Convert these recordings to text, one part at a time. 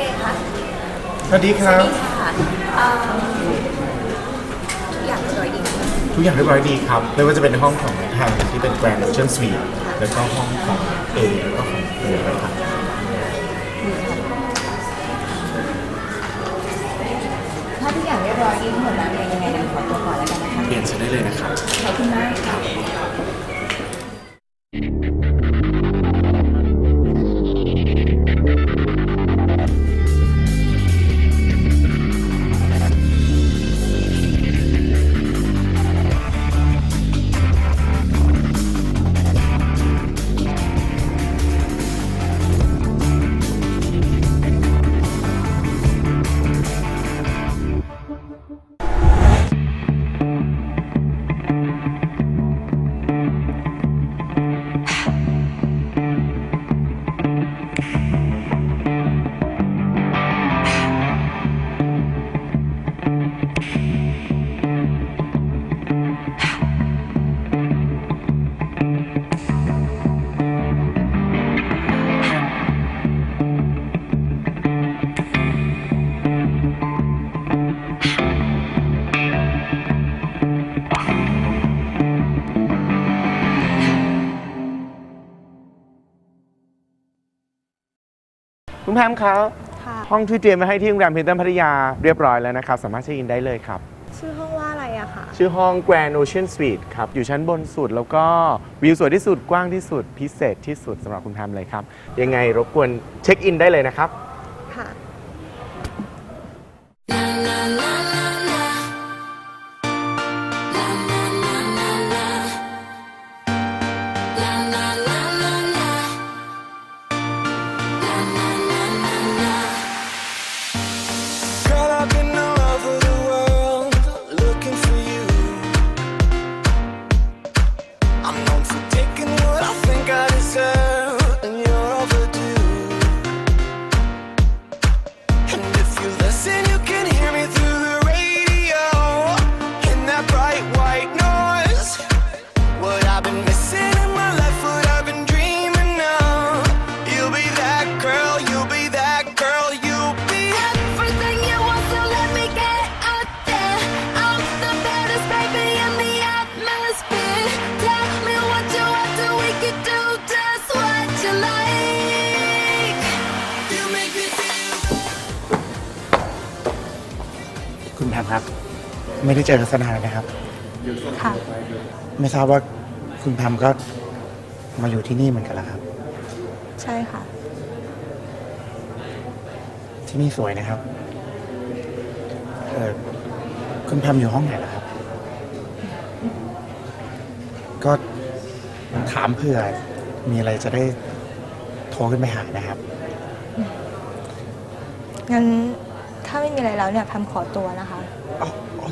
เดย์ค่ะสวัสดีครับค่ะเอ่อทุกอย่างเรียบร้อยดีค่ะทุกอย่างเรียบร้อยดีครับไม่ว่าจะเป็นห้องของทางที่เป็น Grand Ocean Suite แล้วก็ห้องของ A แล้วก็ของ B นะครับถ้าทุกอย่างเรียบร้อยดีทั้งหมดแล้วเนี่ยยังไงนันขอตัวก่อนแล้วกันนะคะเปลี่ยนชุดได้เลยนะครับ ขอบคุณมากค่ะ คุณแพมครับ ค่ะ ห้องที่เตรียมไว้ให้ที่โรงแรมพินตันพัทยาเรียบร้อยแล้วนะครับ สามารถเช็คอินได้เลยครับ ชื่อห้องว่าอะไรอะคะชื่อห้อง Grand Ocean Suite ครับ อยู่ชั้นบนสุดแล้วก็วิวสวยที่สุดกว้างที่สุดพิเศษที่สุดสำหรับคุณแพมเลยครับ ยังไงรบกวนเช็คอินได้เลยนะครับ ค่ะ dancing คุณแพมครับ ไม่ได้เจอลักษณะเลยนะครับ ค่ะ ไม่ทราบว่าคุณแพมก็มาอยู่ที่นี่เหมือนกันแล้วครับ ใช่ค่ะ ที่นี่สวยนะครับเออคุณแพมอยู่ห้องไหนล่ะครับ ก็ถามเผื่อมีอะไรจะได้โทรขึ้นไปหานะครับ งั้น ถ้าไม่มีอะไรแล้วเนี่ยแพมขอตัวนะคะอ๋ออ๋อ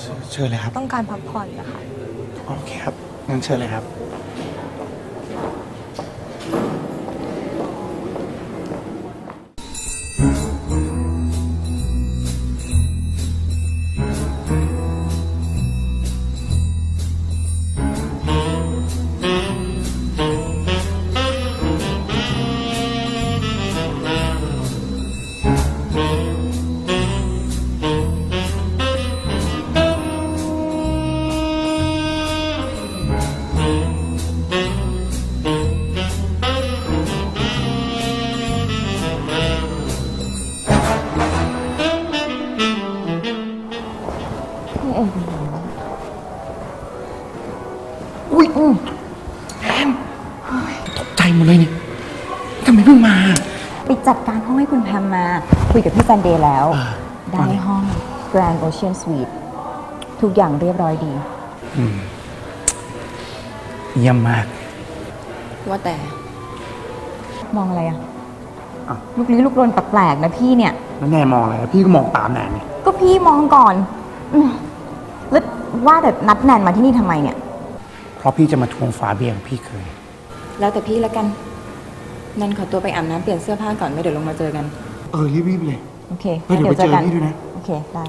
เชิญเชิญเลยครับ ต้องการพักผ่อนนะคะ โอเคครับงั้นเชิญเลยครับ ดเลยเนี่ยทำไมเพิ่งมาไปจัดการห้องให้คุณแพมมา คุยกับพี่ซันเดย์แล้วอ่าได้ห้อง Grand Ocean Suite ทุกอย่างเรียบร้อยดี เยี่ยมมาก ว่าแต่ มองอะไรอะอ้าวลูกลี้ลูกลนแปลกๆนะพี่เนี่ย แล้วแน่มองอะไรพี่ก็มองตามแนนไงก็พี่มองก่อนอืมแล้วว่าแต่นัดแนนมาที่นี่ทำไมเนี่ย เพราะพี่จะมาทวงฝาเบียงพี่เคย แล้วแต่พี่แล้วกัน นันขอตัวไปอาบน้ำเปลี่ยนเสื้อผ้าก่อนไม่เดี๋ยวลงมาเจอกัน เออรีบๆเลยโอเคเฮ้ยเดี๋ยวไปเจอกัน พี่ด้วยนะ โอเค ได้